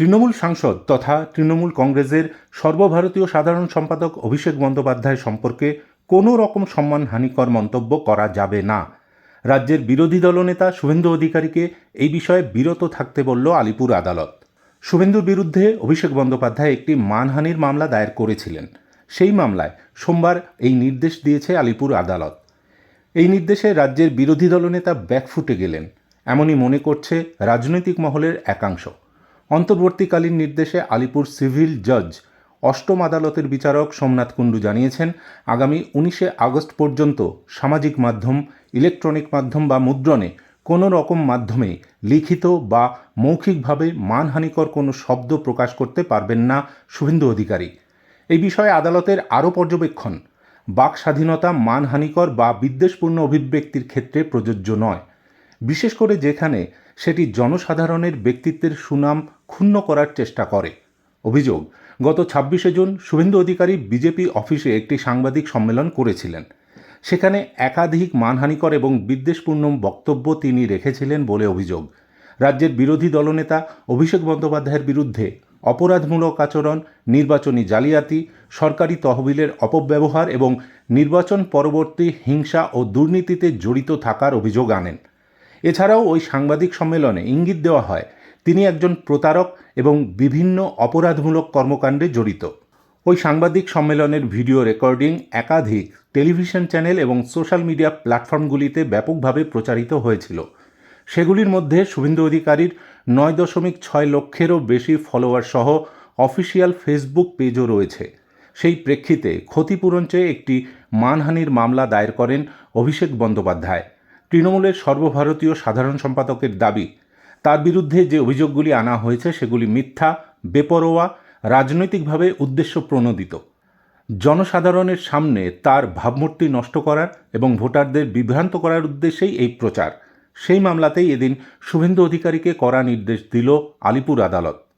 তৃণমূল সাংসদ তথা তৃণমূল কংগ্রেসের সর্বভারতীয় সাধারণ সম্পাদক অভিষেক বন্দ্যোপাধ্যায় সম্পর্কে কোনো রকম সম্মানহানিকর মন্তব্য করা যাবে না। রাজ্যের বিরোধী দলনেতা শুভেন্দু অধিকারীকে এই বিষয়ে বিরত থাকতে বলল আলিপুর আদালত। শুভেন্দুর বিরুদ্ধে অভিষেক বন্দ্যোপাধ্যায় একটি মানহানির মামলা দায়ের করেছিলেন। সেই মামলায় সোমবার এই নির্দেশ দিয়েছে আলিপুর আদালত। এই নির্দেশে রাজ্যের বিরোধী দলনেতা ব্যাকফুটে গেলেন। এমনই মনে করছে রাজনৈতিক মহলের একাংশ। অন্তর্বর্তীকালীন নির্দেশে আলিপুর সিভিল জজ অষ্টম আদালতের বিচারক সোমনাথ কুণ্ডু জানিয়েছেন, আগামী উনিশে আগস্ট পর্যন্ত সামাজিক মাধ্যম, ইলেকট্রনিক মাধ্যম বা মুদ্রণে কোনো রকম মাধ্যমে লিখিত বা মৌখিকভাবে মানহানিকর কোনো শব্দ প্রকাশ করতে পারবেন না শুভেন্দু অধিকারী। এই বিষয়ে আদালতের আরও পর্যবেক্ষণ। বাক স্বাধীনতা মানহানিকর বা বিদ্বেষপূর্ণ অভিব্যক্তির ক্ষেত্রে প্রযোজ্য নয়। বিশেষ করে যেখানে সেটি জনসাধারণের ব্যক্তিত্বের সুনাম ক্ষুণ্ণ করার চেষ্টা করে। অভিযোগ, গত ছাব্বিশে জুন শুভেন্দু অধিকারী বিজেপি অফিসে একটি সাংবাদিক সম্মেলন করেছিলেন। সেখানে একাধিক মানহানিকর এবং বিদ্বেষপূর্ণ বক্তব্য তিনি রেখেছিলেন বলে অভিযোগ। রাজ্যের বিরোধী দলনেতা অভিষেক বন্দ্যোপাধ্যায়ের বিরুদ্ধে অপরাধমূলক আচরণ, নির্বাচনী জালিয়াতি, সরকারি তহবিলের অপব্যবহার এবং নির্বাচন পরবর্তী হিংসা ও দুর্নীতিতে জড়িত থাকার অভিযোগ আনেন। এছাড়াও ওই সাংবাদিক সম্মেলনে ইঙ্গিত দেওয়া হয়, তিনি একজন প্রতারক এবং বিভিন্ন অপরাধমূলক কর্মকাণ্ডে জড়িত। ওই সাংবাদিক সম্মেলনের ভিডিও রেকর্ডিং একাধিক টেলিভিশন চ্যানেল এবং সোশ্যাল মিডিয়া প্ল্যাটফর্মগুলিতে ব্যাপকভাবে প্রচারিত হয়েছিল। সেগুলির মধ্যে শুভেন্দু অধিকারীর নয় দশমিক ছয় লক্ষেরও বেশি ফলোয়ার সহ অফিসিয়াল ফেসবুক পেজও রয়েছে। সেই প্রেক্ষিতে ক্ষতিপূরণ চেয়ে একটি মানহানির মামলা দায়ের করেন অভিষেক বন্দ্যোপাধ্যায়। তৃণমূলের সর্বভারতীয় সাধারণ সম্পাদকের দাবি, তার বিরুদ্ধে যে অভিযোগগুলি আনা হয়েছে সেগুলি মিথ্যা, বেপরোয়া, রাজনৈতিকভাবে উদ্দেশ্য প্রণোদিত জনসাধারণের সামনে তার ভাবমূর্তি নষ্ট করার এবং ভোটারদের বিভ্রান্ত করার উদ্দেশ্যেই এই প্রচার। সেই মামলাতেই এদিন শুভেন্দু অধিকারীকে কড়া নির্দেশ দিল আলিপুর আদালত।